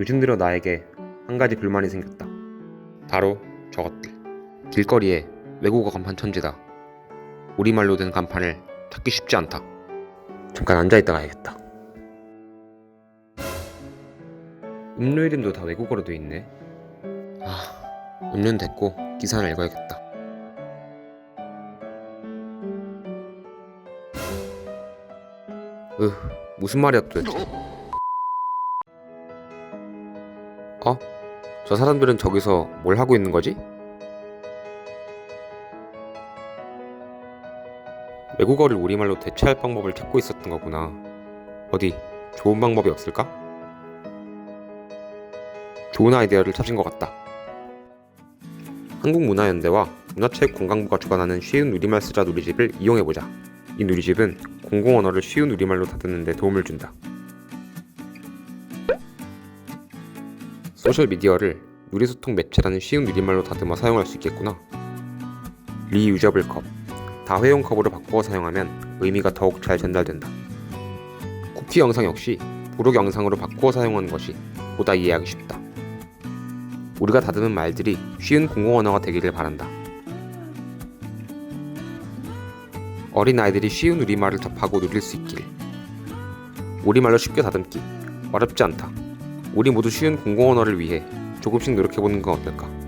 요즘 들어 나에게 한 가지 불만이 생겼다. 바로 저것들. 길거리에 외국어 간판 천지다. 우리말로 된 간판을 찾기 쉽지 않다. 잠깐 앉아있다 가야겠다. 음료 이름도 다 외국어로 돼 있네. 아, 음료는 됐고 기사는 읽어야겠다. 으, 무슨 말이야 도대체? 어? 저 사람들은 저기서 뭘 하고 있는 거지? 외국어를 우리말로 대체할 방법을 찾고 있었던 거구나. 어디 좋은 방법이 없을까? 좋은 아이디어를 찾은 것 같다. 한국문화연대와 문화체육관광부가 주관하는 쉬운 우리말 쓰자 누리집을 이용해보자. 이 누리집은 공공 언어를 쉬운 우리말로 다듬는 데 도움을 준다. 소셜 미디어를 누리소통 매체라는 쉬운 우리말로 다듬어 사용할 수 있겠구나. 리유저블 컵, 다회용 컵으로 바꾸어 사용하면 의미가 더욱 잘 전달된다. 쿠키 영상 역시 부록 영상으로 바꾸어 사용하는 것이 보다 이해하기 쉽다. 우리가 다듬은 말들이 쉬운 공공 언어가 되기를 바란다. 어린 아이들이 쉬운 우리말을 접하고 누릴 수 있길. 우리말로 쉽게 다듬기 어렵지 않다. 우리 모두 쉬운 공공 언어를 위해 조금씩 노력해보는 건 어떨까?